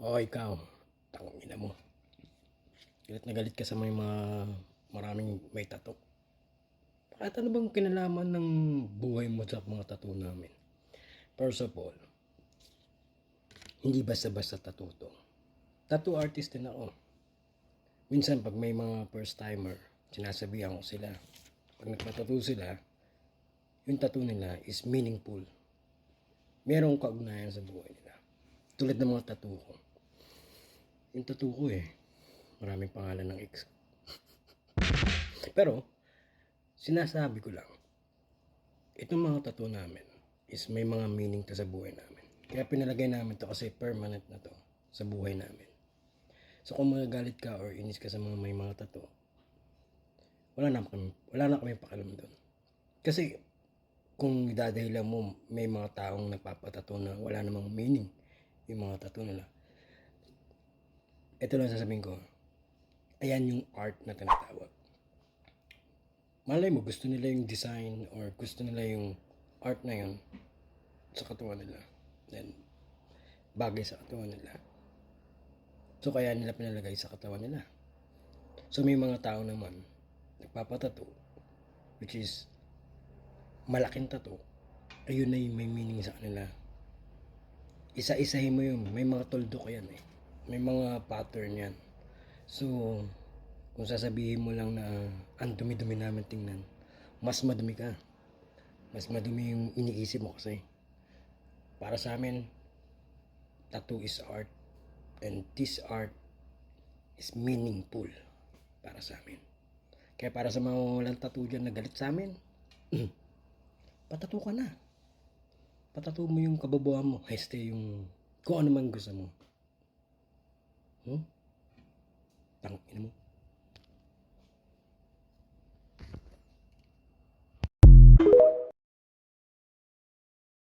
O ikaw, tangina mo. Galit na galit ka sa may mga maraming may tato. At ano bang kinalaman ng buhay mo sa mga tattoo namin? First of all, hindi basta-basta tattoo to. Tattoo artist din ako. Minsan pag may mga first timer, sinasabihan ko sila. Pag nagpatattoo sila, yung tattoo nila is meaningful. Merong kaugnayan sa buhay nila. Tulad ng mga tattoo ko. Yung tattoo ko eh, maraming pangalan ng ex. Pero, sinasabi ko lang, itong mga tattoo namin is may mga meaning to sa buhay namin. Kaya pinalagay namin to kasi permanent na to sa buhay namin. So kung magagalit ka or inis ka sa mga may mga tattoo, wala na kami, wala na kami pakialam doon. Kasi kung idadahilan mo may mga taong nagpapatato na wala namang meaning yung mga tattoo nila. Ito lang sasabihin ko. Ayan yung art na tinatawag. Malay mo, gusto nila yung design or gusto nila yung art na yun sa katawan nila. Then, bagay sa katawan nila. So, kaya nila pinalagay sa katawan nila. So, may mga tao naman, nagpapatato, which is, malaking tato, ayun na yung may meaning sa kanila. Isa-isahin mo yun. May mga tuldok yan eh. May mga pattern yan. So, kung sasabihin mo lang na ang dumi-dumi namin tingnan, mas madumi ka. Mas madumi yung iniisip mo kasi. Para sa amin, tattoo is art. And this art is meaningful para sa amin. Kaya para sa mga walang tattoo dyan na galit sa amin, patato ka na. Patato mo yung kababuhan mo. Este yung kung ano man gusto mo. Hmm? Tangin mo.